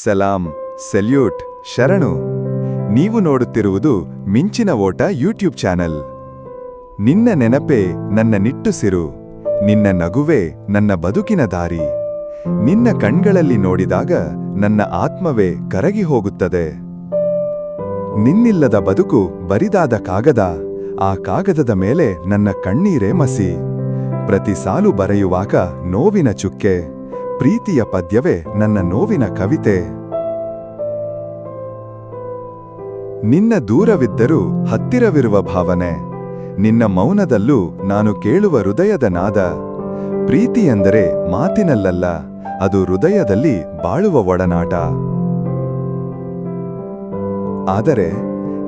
ಸಲಾಂ, salute, ಶರಣು. ನೀವು ನೋಡುತ್ತಿರುವುದು ಮಿಂಚಿನ ಓಟ ಯೂಟ್ಯೂಬ್ ಚಾನೆಲ್. ನಿನ್ನ ನೆನಪೇ ನನ್ನ ನಿಟ್ಟುಸಿರು ನಿನ್ನ ನಗುವೇ ನನ್ನ ಬದುಕಿನ ದಾರಿ. ನಿನ್ನ ಕಣ್ಗಳಲ್ಲಿ ನೋಡಿದಾಗ ನನ್ನ ಆತ್ಮವೇ ಕರಗಿ ಹೋಗುತ್ತದೆ. ನಿನ್ನಿಲ್ಲದ ಬದುಕು ಬರಿದಾದ ಕಾಗದ, ಆ ಕಾಗದದ ಮೇಲೆ ನನ್ನ ಕಣ್ಣೀರೇ ಮಸಿ. ಪ್ರತಿ ಸಾಲು ಬರೆಯುವಾಗ ನೋವಿನ ಚುಕ್ಕೆ. ಪ್ರೀತಿಯ ಪದ್ಯವೇ ನನ್ನ ನೋವಿನ ಕವಿತೆ. ನಿನ್ನ ದೂರವಿದ್ದರೂ ಹತ್ತಿರವಿರುವ ಭಾವನೆ. ನಿನ್ನ ಮೌನದಲ್ಲೂ ನಾನು ಕೇಳುವ ಹೃದಯದ ನಾದ. ಪ್ರೀತಿಯೆಂದರೆ ಮಾತಿನಲ್ಲಲ್ಲ, ಅದು ಹೃದಯದಲ್ಲಿ ಬಾಳುವ ಒಡನಾಟ. ಆದರೆ,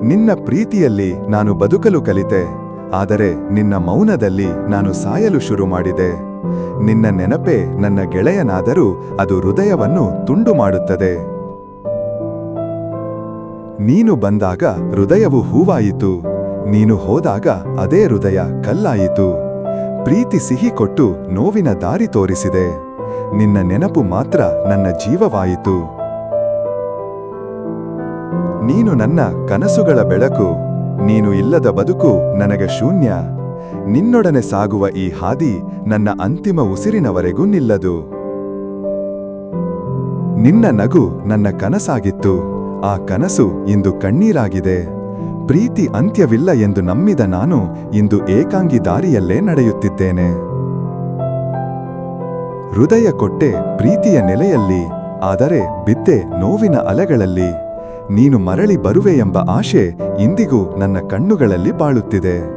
ನಿನ್ನ ಪ್ರೀತಿಯಲ್ಲಿ ನಾನು ಬದುಕಲು ಕಲಿತೆ. ಆದರೆ, ನಿನ್ನ ಮೌನದಲ್ಲಿ ನಾನು ಸಾಯಲು ಶುರು ಮಾಡಿದೆ. ನಿನ್ನ ನೆನಪೇ ನನ್ನ ಗೆಳೆಯನಾದರೂ ಅದು ಹೃದಯವನ್ನು ತುಂಡು ಮಾಡುತ್ತದೆ. ನೀನು ಬಂದಾಗ ಹೃದಯವು ಹೂವಾಯಿತು. ನೀನು ಹೋದಾಗ ಅದೇ ಹೃದಯ ಕಲ್ಲಾಯಿತು. ಪ್ರೀತಿ ಸಿಹಿ ಕೊಟ್ಟು ನೋವಿನ ದಾರಿ ತೋರಿಸಿದೆ. ನಿನ್ನ ನೆನಪು ಮಾತ್ರ ನನ್ನ ಜೀವವಾಯಿತು. ನೀನು ನನ್ನ ಕನಸುಗಳ ಬೆಳಕು. ನೀನು ಇಲ್ಲದ ಬದುಕು ನನಗೆ ಶೂನ್ಯ. ನಿನ್ನೊಡನೆ ಸಾಗುವ ಈ ಹಾದಿ ನನ್ನ ಅಂತಿಮ ಉಸಿರಿನವರೆಗೂ ನಿಲ್ಲದು. ನಿನ್ನ ನಗು ನನ್ನ ಕನಸಾಗಿತ್ತು. ಆ ಕನಸು ಇಂದು ಕಣ್ಣೀರಾಗಿದೆ. ಪ್ರೀತಿ ಅಂತ್ಯವಿಲ್ಲ ಎಂದು ನಂಬಿದ ನಾನು ಇಂದು ಏಕಾಂಗಿ ದಾರಿಯಲ್ಲೇ ನಡೆಯುತ್ತಿದ್ದೇನೆ. ಹೃದಯ ಕೊಟ್ಟೆ ಪ್ರೀತಿಯ ನೆಲೆಯಲ್ಲಿ, ಆದರೆ ಬಿದ್ದೆ ನೋವಿನ ಅಲೆಗಳಲ್ಲಿ. ನೀನು ಮರಳಿ ಬರುವೆ ಎಂಬ ಆಶೆ ಇಂದಿಗೂ ನನ್ನ ಕಣ್ಣುಗಳಲ್ಲಿ ಬಾಳುತ್ತಿದೆ.